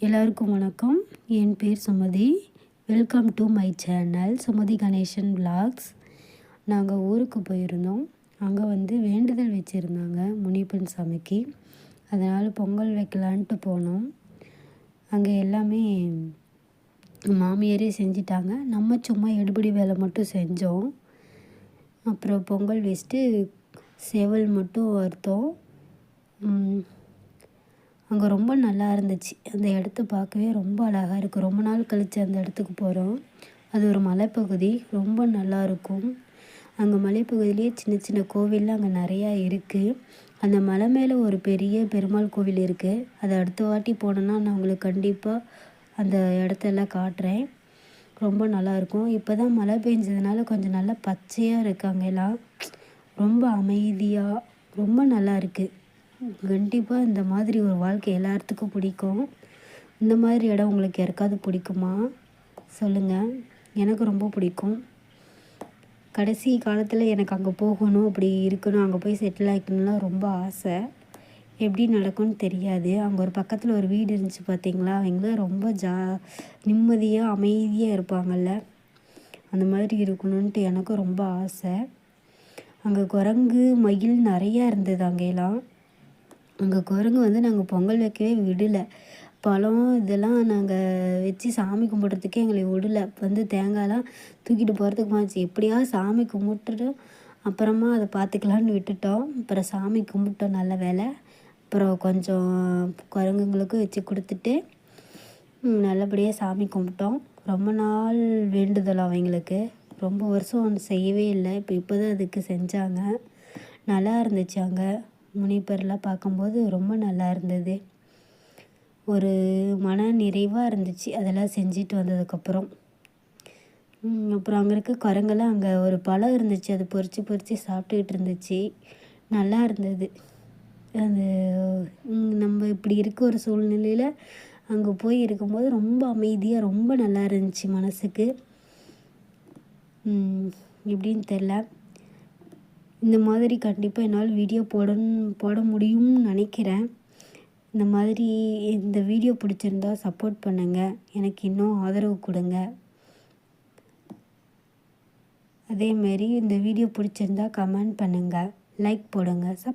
எல்லோருக்கும் வணக்கம். என் பேர் Sumathi. Welcome to my channel Sumathi Ganesan vlogs நாங்கள் ஊருக்கு போயிருந்தோம். அங்கே வந்து வேண்டுதல் வச்சுருந்தாங்க முனிப்பன் சாமிக்கு. அதனால் பொங்கல் வைக்கலான்ட்டு போனோம். அங்கே எல்லாமே மாமியாரே செஞ்சிட்டாங்க. நம்ம சும்மா எடுபடி வேலை மட்டும் செஞ்சோம். அப்புறம் பொங்கல் வச்சுட்டு சேவல் மட்டும் வறுத்தோம். அங்கே ரொம்ப நல்லா இருந்துச்சு. அந்த இடத்த பார்க்கவே ரொம்ப அழகாக இருக்குது ரொம்ப நாள் கழித்து அந்த இடத்துக்கு போகிறோம் அது ஒரு மலைப்பகுதி. ரொம்ப நல்லா இருக்கும். அங்கே மலைப்பகுதியிலே சின்ன சின்ன கோவில்லாம் அங்கே நிறையா இருக்குது அந்த மலை மேலே ஒரு பெரிய பெருமாள் கோவில் இருக்குது அதை அடுத்த வாட்டி போனோன்னா நான் உங்களுக்கு கண்டிப்பாக அந்த இடத்தெல்லாம் காட்டுறேன். ரொம்ப நல்லாயிருக்கும் இப்போ தான் மழை பெஞ்சதுனால கொஞ்சம் நல்லா பச்சையாக இருக்குது அங்கெல்லாம். ரொம்ப அமைதியாக ரொம்ப நல்லா இருக்குது கண்டிப்பாக இந்த மாதிரி ஒரு வாழ்க்கை எல்லாத்துக்கும் பிடிக்கும். இந்த மாதிரி இடம் உங்களுக்கு யாருக்காவது பிடிக்குமா? சொல்லுங்கள் எனக்கு ரொம்ப பிடிக்கும். கடைசி காலத்தில் எனக்கு அங்கே போகணும் அப்படி இருக்கணும் அங்கே போய் செட்டில் ஆகிக்கணும்லாம் ரொம்ப ஆசை. எப்படி நடக்கும்னு தெரியாது. அங்கே ஒரு பக்கத்தில் ஒரு வீடு இருந்துச்சு பார்த்தீங்களா அவங்களாம் ரொம்ப ஜா நிம்மதியாக அமைதியாக இருப்பாங்கள்ல அந்த மாதிரி இருக்கணுன்ட்டு எனக்கும் ரொம்ப ஆசை. அங்கே குரங்கு மயில் நிறையா இருந்தது அங்கெல்லாம் அங்கே குரங்கு வந்து நாங்கள் பொங்கல் வைக்கவே விடலை. பழம் இதெல்லாம் நாங்கள் வச்சு சாமி கும்பிட்றதுக்கே எங்களை விடலை. வந்து தேங்காயெலாம் தூக்கிட்டு போகிறதுக்கு மாச்சு. எப்படியா சாமி கும்பிட்டுட்டு அப்புறமா அதை பார்த்துக்கலான்னு விட்டுட்டோம். அப்புறம் சாமி கும்பிட்டோம் நல்ல வேலை அப்புறம் கொஞ்சம் குரங்குங்களுக்கும் வச்சு கொடுத்துட்டு நல்லபடியாக சாமி கும்பிட்டோம். ரொம்ப நாள் வேண்டுதல் அவங்களுக்கு. ரொம்ப வருஷம் ஒன்று செய்யவே இல்லை. இப்போ இப்போ தான் அதுக்கு செஞ்சாங்க. நல்லா இருந்துச்சு அங்கே. முனிப்பர்லாம் பார்க்கும்போது ரொம்ப நல்லா இருந்தது. ஒரு மன நிறைவாக இருந்துச்சு. அதெல்லாம் செஞ்சுட்டு வந்ததுக்கப்புறம். அப்புறம் அங்கே இருக்க குரங்கெல்லாம் அங்கே ஒரு பழம் இருந்துச்சு. அது பொறிச்சு பொறிச்சு சாப்பிட்டுக்கிட்டு இருந்துச்சு. நல்லா இருந்தது. அது நம்ம இப்படி இருக்க ஒரு சூழ்நிலையில் அங்கே போய் இருக்கும்போது ரொம்ப அமைதியாக ரொம்ப நல்லா இருந்துச்சு மனசுக்கு. எப்படின்னு தெரில இந்த மாதிரி கண்டிப்பாக என்னால் வீடியோ போடணும் போட முடியும்னு நினைக்கிறேன். இந்த மாதிரி இந்த வீடியோ பிடிச்சிருந்தா சப்போர்ட் பண்ணுங்கள் எனக்கு இன்னும் ஆதரவு கொடுங்க. அதேமாரி இந்த வீடியோ பிடிச்சிருந்தா கமெண்ட் பண்ணுங்கள் லைக் போடுங்க. சப்